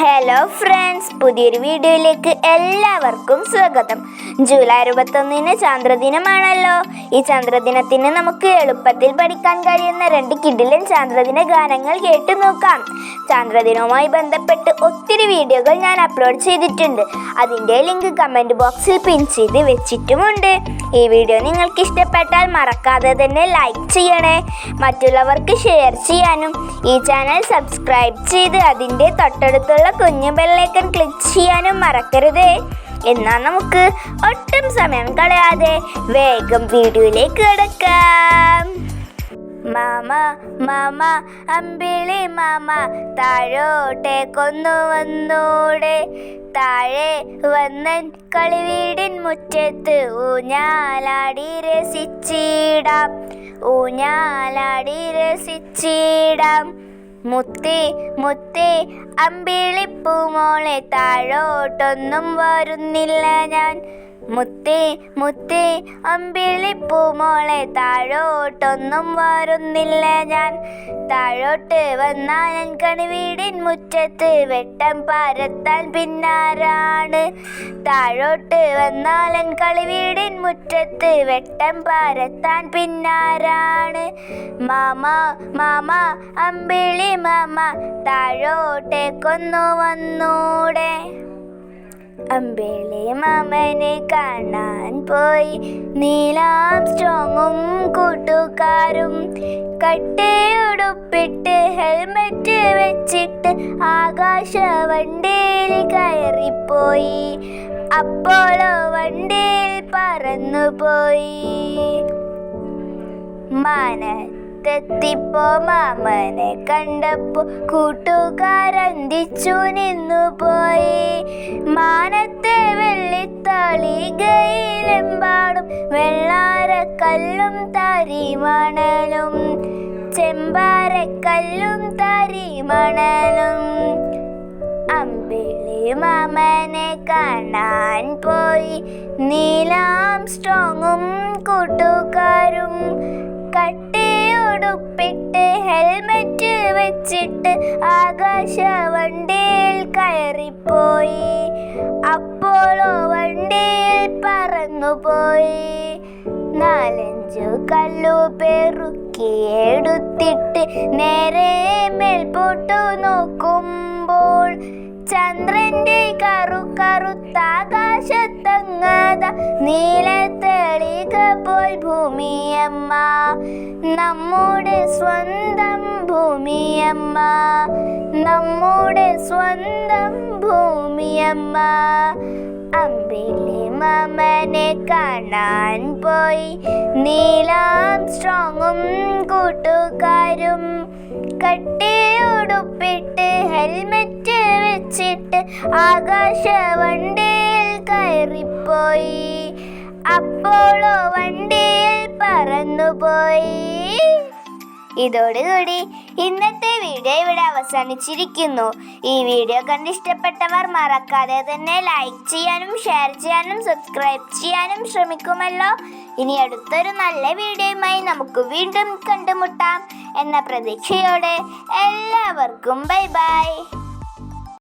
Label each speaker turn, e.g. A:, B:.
A: Hello friends പുതിയൊരു വീഡിയോയിലേക്ക് എല്ലാവർക്കും സ്വാഗതം. ജൂലൈ അറുപത്തൊന്നിന് ചാന്ദ്രദിനമാണല്ലോ. ഈ ചാന്ദ്രദിനത്തിന് നമുക്ക് എളുപ്പത്തിൽ പഠിക്കാൻ കഴിയുന്ന രണ്ട് കിടിലൻ ചാന്ദ്രദിന ഗാനങ്ങൾ കേട്ടു നോക്കാം. ചാന്ദ്രദിനവുമായി ബന്ധപ്പെട്ട് ഒത്തിരി വീഡിയോകൾ ഞാൻ അപ്ലോഡ് ചെയ്തിട്ടുണ്ട്. അതിന്റെ ലിങ്ക് കമന്റ് ബോക്സിൽ പിൻ ചെയ്ത് വെച്ചിട്ടുമുണ്ട്. ഈ വീഡിയോ നിങ്ങൾക്ക് ഇഷ്ടപ്പെട്ടാൽ മറക്കാതെ തന്നെ ലൈക്ക് ചെയ്യണേ. മറ്റുള്ളവർക്ക് ഷെയർ ചെയ്യാനും ഈ ചാനൽ സബ്സ്ക്രൈബ് ചെയ്ത് അതിന്റെ തൊട്ടടുത്തുള്ള കുഞ്ഞു ബെല്ലൈക്കൺ ക്ലിക്ക് ചെയ്യാനും മറക്കരുത്. എന്നാൽ നമുക്ക് ഒട്ടും സമയം കളയാതെ വേഗം വീഡിയോയിലേക്ക് കിടക്കാം. മാമ മാമ അമ്പിളി മാമ താഴോട്ടേക്കൊന്നു വന്നൂടെ. താഴെ വന്നൻ കളിവീടിൻ മുറ്റത്ത് ഊഞ്ഞാലാടി രസിച്ചിടാം. ഊഞ്ഞാലാടി രസിച്ചിടാം. മുത്തേ മുത്തേ അമ്പിളിപ്പൂമോളെ താഴോട്ടൊന്നും വരുന്നില്ല ഞാൻ. മുത്തേ മുത്തേ അമ്പിളിപ്പൂ മോളെ താഴോട്ടൊന്നും വരുന്നില്ല ഞാൻ. താഴോട്ട് വന്നാൽ ഞാൻ കണിവീടിൻ മുറ്റത്ത് വെട്ടം പരത്താൻ പിന്നാരാണ്. താഴോട്ട് വന്നാൽ ഞാൻ കളിവീടിൻ മുറ്റത്ത് വെട്ടം പരത്താൻ പിന്നാരാണ്. മാമ മാമ അമ്പിളി മാമ താഴോട്ടേക്കൊന്നു വന്നൂടെ. അമ്പിളി മാമനെ കാണാൻ പോയി. നീലാം സ്ട്രോങ്ങും കൂട്ടുകാരും കട്ടയുടുപ്പിട്ട് ഹെൽമെറ്റ് വെച്ചിട്ട് ആകാശ വണ്ടിയിൽ കയറിപ്പോയി. അപ്പോളോ വണ്ടിയിൽ പറന്നുപോയി. മാനത്തെത്തിപ്പോ മാമനെ കണ്ടപ്പോ കൂട്ടുകാരന്തിച്ചു നിന്നു പോയി. മാനത്തെ വെള്ളിത്തളികയിലെമ്പാടും വെള്ളാരക്കല്ലും തരിമണലും ചെമ്പാരക്കല്ലും തരിമണലും. അമ്പിളി മാമനെ കാണാൻ പോയി. നീലാം സ്ട്രോങ്ങും കൂട്ടുകാരും കട്ടിയുടുപ്പിട്ട് ഹെൽമെറ്റ് വെച്ചിട്ട് ആകാശവണ്ടിയിൽ കയറിപ്പോയി. അപ്പോളോ വണ്ടിയിൽ പറന്നുപോയി. നാലഞ്ചു കല്ലു പെറുക്കി എടുത്തിട്ട് നേരെ മേൽപോട്ടു നോക്കുമ്പോൾ ചന്ദ്രന്റെ കറു കറുത്താകാശത്തങ്ങാത നീല ഭൂമിയമ്മ. നമ്മുടെ സ്വന്തം ഭൂമിയമ്മ. നമ്മുടെ സ്വന്തം ഭൂമിയമ്മ. അമ്പിളി മമനെ കാണാൻ പോയി. നീലാം സ്ട്രോങ്ങും കൂട്ടുകാരും കട്ടിയുടുപ്പിട്ട് ഹെൽമെറ്റ് വെച്ചിട്ട് ആകാശവണ്ടിയിൽ കയറിപ്പോയി. അപ്പോളോ വണ്ടിയിൽ പറന്നുപോയി. ഇതോടുകൂടി ഇന്നത്തെ വീഡിയോ ഇവിടെ അവസാനിച്ചിരിക്കുന്നു. ഈ വീഡിയോ കണ്ട് ഇഷ്ടപ്പെട്ടവർ മറക്കാതെ തന്നെ ലൈക്ക് ചെയ്യാനും ഷെയർ ചെയ്യാനും സബ്സ്ക്രൈബ് ചെയ്യാനും ശ്രമിക്കുമല്ലോ. ഇനി അടുത്തൊരു നല്ല വീഡിയോയുമായി നമുക്ക് വീണ്ടും കണ്ടുമുട്ടാം. എന്ന പ്രതീക്ഷയോടെ എല്ലാവർക്കും ബൈ ബൈ